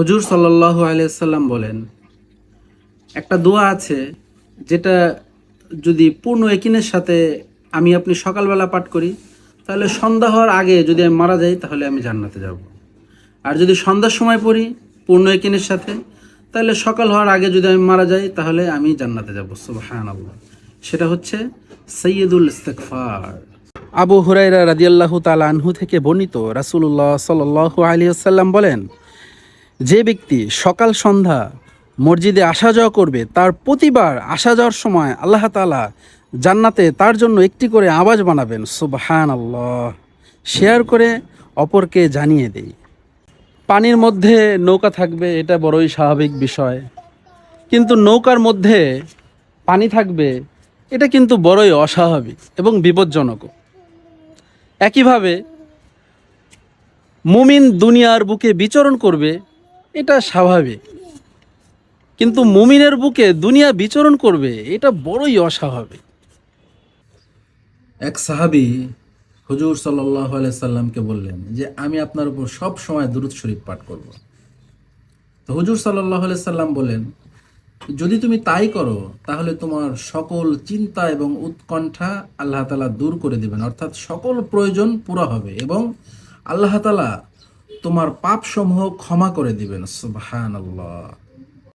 হুজুর সাল্লাল্লাহু আলাইসাল্লাম বলেন, একটা দোয়া আছে যেটা যদি পূর্ণ একিনের সাথে আমি আপনি সকালবেলা পাঠ করি, তাহলে সন্ধ্যা হওয়ার আগে যদি আমি মারা যাই, তাহলে আমি জান্নাতে যাব। আর যদি সন্ধ্যার সময় পড়ি, পূর্ণ একিনের সাথে, তাহলে সকাল হওয়ার আগে যদি আমি মারা যাই, তাহলে আমি জান্নাতে যাব। সুবহান সেটা হচ্ছে সৈয়দুল ইস্তেকফার আবু হুরাইরা রাদিয়াল্লাহু তাআলা আনহু থেকে বর্ণিত রাসূলুল্লাহ সাল্লাল্লাহু আলাইহি ওয়াসাল্লাম বলেন যে ব্যক্তি সকাল সন্ধ্যা মসজিদে আসা যাওয়া করবে, তার প্রতিবার আসা যাওয়ার সময় আল্লাহ তাআলা জান্নাতে তার জন্য একটি করে আওয়াজ বানাবেন সুবহান আল্লাহ শেয়ার করে অপরকে জানিয়ে দেই। পানির মধ্যে নৌকা থাকবে, এটা বড়ই স্বাভাবিক বিষয়। কিন্তু নৌকার মধ্যে পানি থাকবে, এটা কিন্তু বড়ই অস্বাভাবিক এবং বিপজ্জনকও একইভাবে মুমিন দুনিয়ার বুকে বিচরণ করবে এটা স্বাভাবিক। কিন্তু মুমিনের বুকে দুনিয়া বিচরণ করবে, এটা বড়ই অস্বাভাবিক। এক সাহাবি হুজুর সাল্লাহ সাল্লামকে বললেন যে, আমি আপনার উপর সব সময় দুরুদ শরীফ পাঠ করব। তো হুজুর সাল্লাহ সাল্লাম বলেন যদি তুমি তাই করো, তাহলে তোমার সকল চিন্তা এবং উৎকণ্ঠা আল্লাহ তালা দূর করে দেবেন। অর্থাৎ সকল প্রয়োজন পুরো হবে এবং আল্লাহ তালা তোমার পাপসমূহ ক্ষমা করে দিবেন সুবহান আল্লাহ